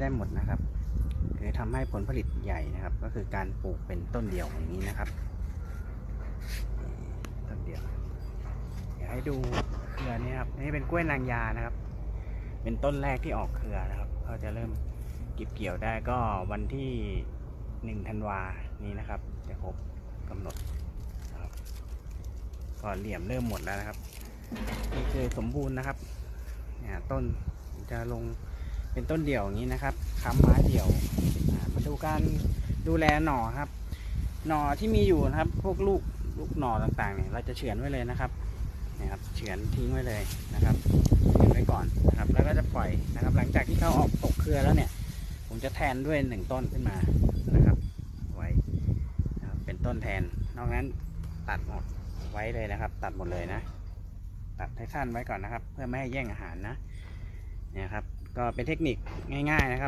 ได้หมดนะครับ คือทำให้ผลผลิตใหญ่นะครับ ก็คือการปลูกเป็นต้นเดี่ยวอย่างนี้นะครับต้นเดี่ยวเดี๋ยวให้ดูเครือนี้ครับนี่เป็นกล้วยนางยานะครับ เป็นต้นแรกที่ออกเครือนะครับก็จะเริ่มเก็บเกี่ยวได้ก็วันที่หนึ่งธันวานี้นะครับ จะครบกำหนดนะครับก็เหลี่ยมเริ่มหมดแล้วนะครับนี่คือสมบูรณ์นะครับเนี่ยต้นจะลง เป็นต้นเดี่ยวอย่างนี้นะครับค้ำไม้เดี่ยวมาดูการดูแลหน่อครับ หน่อที่มีอยู่นะครับ พวกลูกลูกหน่อต่างๆเนี่ยเราจะเฉือนไว้เลยนะครับเนี่ยครับเฉือนทิ้งไว้เลยนะครับเฉือนไว้ก่อนนะครับ แล้วก็จะปล่อยนะครับ หลังจากที่เขาออกตกเครือแล้วเนี่ย ผมจะแทนด้วยหนึ่งต้นขึ้นมานะครับ ไว้เป็นต้นแทน นอกนั้นตัดหมดไว้เลยนะครับ ตัดหมดเลยนะ ตัดให้สั้นไว้ก่อนนะครับ เพื่อไม่ให้แย่งอาหารนะเนี่ยครับ ก็เป็นเทคนิคง่าย ๆนะครับ